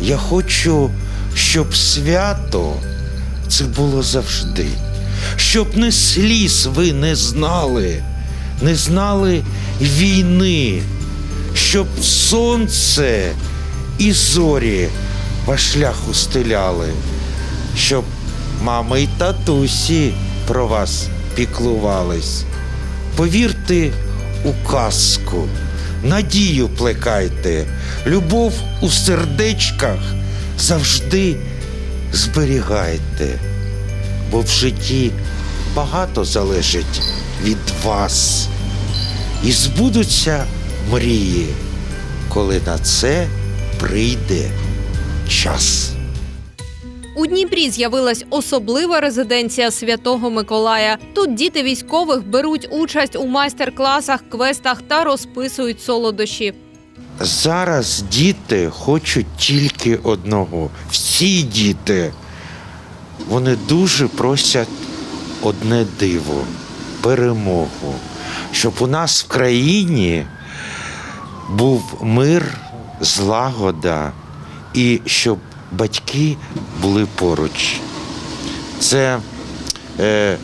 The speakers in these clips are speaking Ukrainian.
Я хочу, щоб свято це було завжди. Щоб не сліз ви не знали, не знали війни, щоб сонце і зорі ваш шлях устеляли, щоб мами й татусі про вас піклувались. Повірте у казку, надію плекайте, любов у сердечках завжди зберігайте, бо в житті багато залежить від вас. І збудуться мрії, коли на це прийде час. У Дніпрі з'явилась особлива резиденція Святого Миколая. Тут діти військових беруть участь у майстер-класах, квестах та розписують солодощі. Зараз діти хочуть тільки одного. Всі діти. Вони дуже просять одне диво перемогу. Щоб у нас в країні був мир, злагода і щоб батьки були поруч. Це е,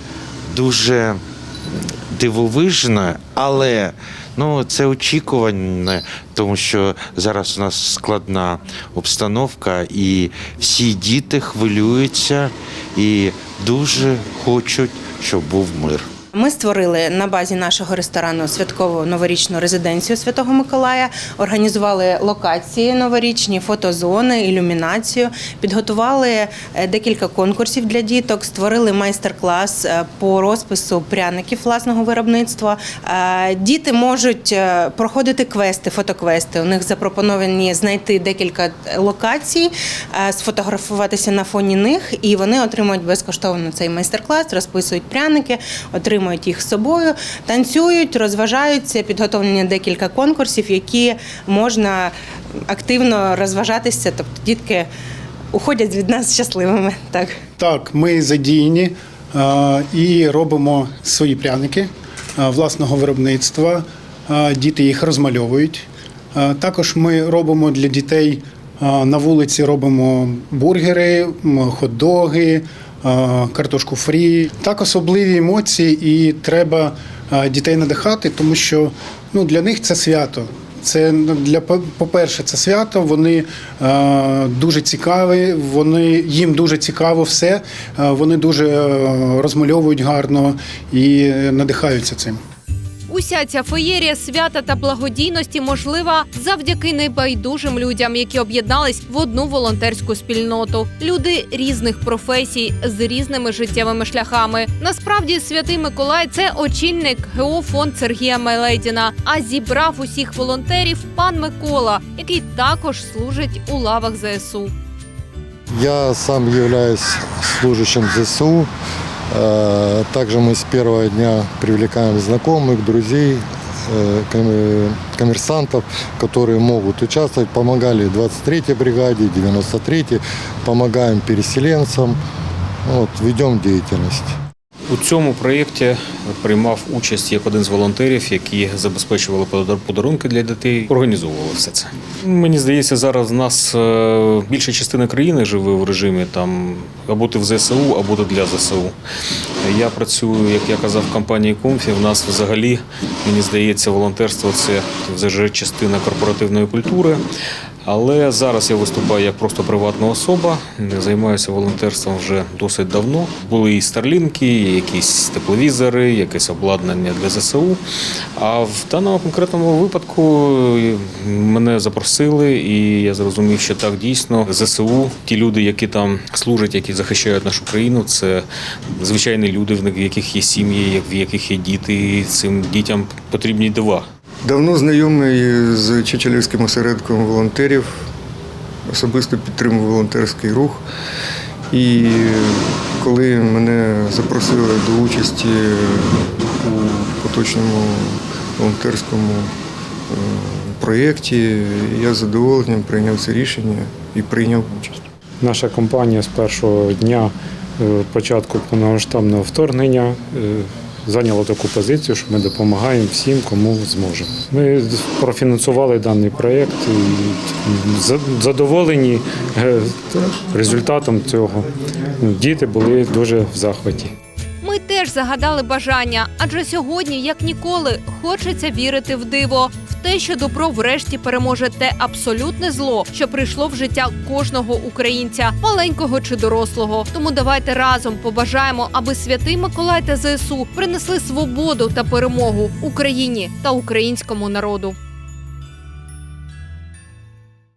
дуже дивовижно, але ну, це очікуване, тому що зараз у нас складна обстановка, і всі діти хвилюються і дуже хочуть, щоб був мир. Ми створили на базі нашого ресторану святкову новорічну резиденцію Святого Миколая, організували локації новорічні, фотозони, ілюмінацію, підготували е, декілька конкурсів для діток, створили майстер-клас е, по розпису пряників власного виробництва. Е, Діти можуть проходити квести, фотоквести. У них запропоновані знайти декілька локацій, сфотографуватися на фоні них, і вони отримують безкоштовно цей майстер-клас, розписують пряники, отримують їх з собою, танцюють, розважаються, підготовлені декілька конкурсів, які можна активно розважатися. Тобто дітки уходять від нас щасливими. Так. Так, ми задіяні і робимо свої пряники власного виробництва. Діти їх розмальовують. Також ми робимо для дітей на вулиці робимо бургери, хот-доги, картошку фрі. Так особливі емоції, і треба дітей надихати, тому що ну, для них це свято. Це ну, для по-перше, це свято. Вони е, дуже цікаві. Вони їм дуже цікаво все. Вони дуже розмальовують гарно і надихаються цим. Уся ця феєрія свята та благодійності можлива завдяки небайдужим людям, які об'єднались в одну волонтерську спільноту. Люди різних професій з різними життєвими шляхами. Насправді, святий Миколай це очільник ГО фонд Сергія Меледіна. А зібрав усіх волонтерів пан Микола, який також служить у лавах ЗСУ. Я сам являюсь служащим ЗСУ. Э, Также мы с первого дня привлекаем знакомых, друзей, э, ком- коммерсантов, которые могут участвовать. Помогали 23-й бригаде, 93-й, помогаем переселенцам. Вот, ведем деятельность. У цьому проєкті приймав участь як один з волонтерів, які забезпечували подар- подарунки для дітей, організовували все це. Мені здається, зараз в нас е, більша частина країни живе в режимі там або ти в ЗСУ, або ти для ЗСУ. Я працюю, як я казав, в компанії Комфі. В нас взагалі, мені здається, волонтерство це вже частина корпоративної культури. Але зараз я виступаю як просто приватна особа, займаюся волонтерством вже досить давно. Були і старлінки, і якісь тепловізори, якесь обладнання для ЗСУ. А в даному конкретному випадку мене запросили, і я зрозумів, що так дійсно ЗСУ, ті люди, які там служать, які захищають нашу країну, це звичайні люди, в яких є сім'ї, в яких є діти. І цим дітям потрібні дива. Давно знайомий з Чечелівським осередком волонтерів, особисто підтримую волонтерський рух. І коли мене запросили до участі у поточному волонтерському е, проєкті, я з задоволенням прийняв це рішення і прийняв участь. Наша компанія з першого дня е, початку повномасштабного вторгнення е, зайняло таку позицію, що ми допомагаємо всім, кому зможемо. Ми профінансували даний проєкт і задоволені е, результатом цього. Діти були дуже в захваті. Теж загадали бажання, адже сьогодні, як ніколи, хочеться вірити в диво, в те, що добро врешті переможе те абсолютне зло, що прийшло в життя кожного українця, маленького чи дорослого. Тому давайте разом побажаємо, аби святий Миколай та ЗСУ принесли свободу та перемогу Україні та українському народу.